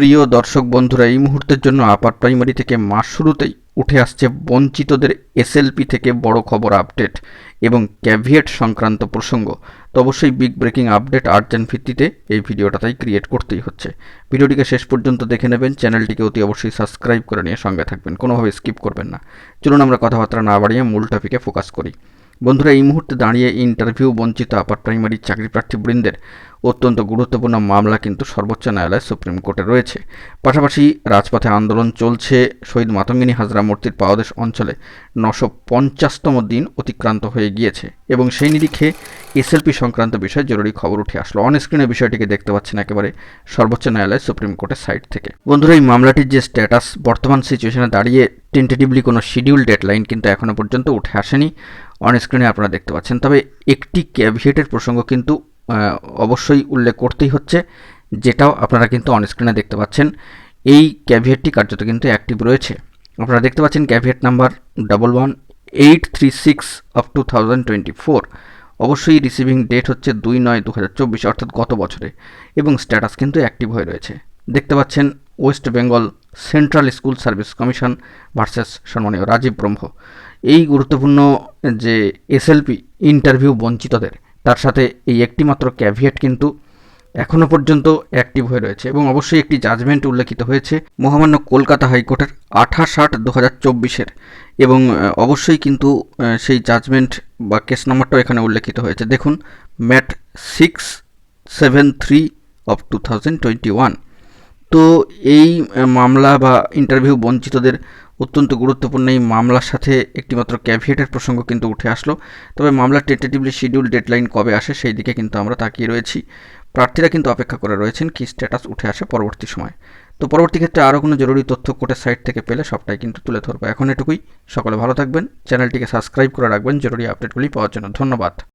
প্রিয় দর্শক বন্ধুরা, এই মুহূর্তের জন্য আপার প্রাইমারি থেকে মাস শুরুতেই উঠে আসছে বঞ্চিতদের এসএলপি থেকে বড় খবর আপডেট এবং ক্যাভিয়েট সংক্রান্ত প্রসঙ্গ। তো অবশ্যই বিগ ব্রেকিং আপডেট আর্জেন্ট ভিত্তিতে এই ভিডিওটা তাই ক্রিয়েট করতেই হচ্ছে। ভিডিওটিকে শেষ পর্যন্ত দেখে নেবেন, চ্যানেলটিকে অতি অবশ্যই সাবস্ক্রাইব করে নিয়ে সঙ্গে থাকবেন, কোনোভাবে স্কিপ করবেন না। চলুন আমরা কথাবার্তা না বাড়িয়ে মূল টপিকে ফোকাস করি। বন্ধুরা, এই মুহূর্তে দাঁড়িয়ে ইন্টারভিউ বঞ্চিত আপার প্রাইমারি চাকরি প্রার্থীবৃন্দের অত্যন্ত গুরুত্বপূর্ণ মামলা কিন্তু সর্বোচ্চ ন্যায়ালয় সুপ্রিম কোর্টে রয়েছে। পাশাপাশি রাজপথে আন্দোলন চলছে। শহীদ মাতঙ্গিনী হাজরা মূর্তির পাওয়াদেশ অঞ্চলে নশো পঞ্চাশতম দিন অতিক্রান্ত হয়ে গিয়েছে এবং সেই নিরিখে এসএলপি সংক্রান্ত বিষয়ে জরুরি খবর উঠে আসলো। অন স্ক্রিনে বিষয়টিকে দেখতে পাচ্ছেন একেবারে সর্বোচ্চ ন্যায়ালয় সুপ্রিম কোর্টের সাইট থেকে। বন্ধুরা, এই মামলাটির যে স্ট্যাটাস, বর্তমান সিচুয়েশনে দাঁড়িয়ে টেন্টেটিভলি কোনো শিডিউল ডেডলাইন কিন্তু এখনও পর্যন্ত উঠে আসেনি। অন স্ক্রিনে আপনারা দেখতে পাচ্ছেন। তবে একটি ক্যাভিয়েটের প্রসঙ্গ কিন্তু অবশ্যই উল্লেখ করতেই হচ্ছে, যেটাও আপনারা কিন্তু অন স্ক্রিনে দেখতে পাচ্ছেন। এই ক্যাভিয়েটটি কার্যত কিন্তু অ্যাক্টিভ রয়েছে। আপনারা দেখতে পাচ্ছেন caveat number double one eight three six of two thousand twenty four অবশ্যই রিসিভিং ডেট হচ্ছে দুই নয় দু হাজার চব্বিশ, অর্থাৎ গত বছরে। এবং স্ট্যাটাস কিন্তু অ্যাক্টিভ হয়ে রয়েছে। দেখতে পাচ্ছেন West Bengal central school service commission versus সম্মানীয় রাজীব ব্রহ্ম। এই গুরুত্বপূর্ণ যে এসএলপি ইন্টারভিউ বঞ্চিতদের, তার সাথে এই একটিমাত্র ক্যাভিয়েট কিন্তু এখনও পর্যন্ত অ্যাক্টিভ হয়ে রয়েছে এবং অবশ্যই একটি জাজমেন্ট উল্লেখিত হয়েছে মহামান্য কলকাতা হাইকোর্টের আঠাশ আট দু হাজার চব্বিশের এবং অবশ্যই কিন্তু সেই জাজমেন্ট বা কেস নাম্বারটাও এখানে উল্লেখিত হয়েছে। দেখুন, MAT six seven three of two thousand twenty one. তো এই মামলা বা ইন্টারভিউ বঞ্চিতদের অত্যন্ত গুরুত্বপূর্ণ। এই মামলার সাথে একটিমাত্র ক্যাভিয়েটের প্রসঙ্গ কিন্তু উঠে আসলো। তবে মামলার টেন্টেটিভলি শিডিউল ডেডলাইন কবে আসে সেই দিকে কিন্তু আমরা তাকিয়ে রয়েছি। প্রার্থীরা কিন্তু অপেক্ষা করে রয়েছেন কি স্ট্যাটাস উঠে আসে পরবর্তী সময়। তো পরবর্তী ক্ষেত্রে আরও কোনো জরুরি তথ্য কোর্টের সাইট থেকে পেলে সবটাই কিন্তু তুলে ধরবো। এখন এটুকুই। সকলে ভালো থাকবেন। চ্যানেলটিকে সাবস্ক্রাইব করে রাখবেন। জরুরি আপডেটগুলি পাওয়ার জন্য ধন্যবাদ।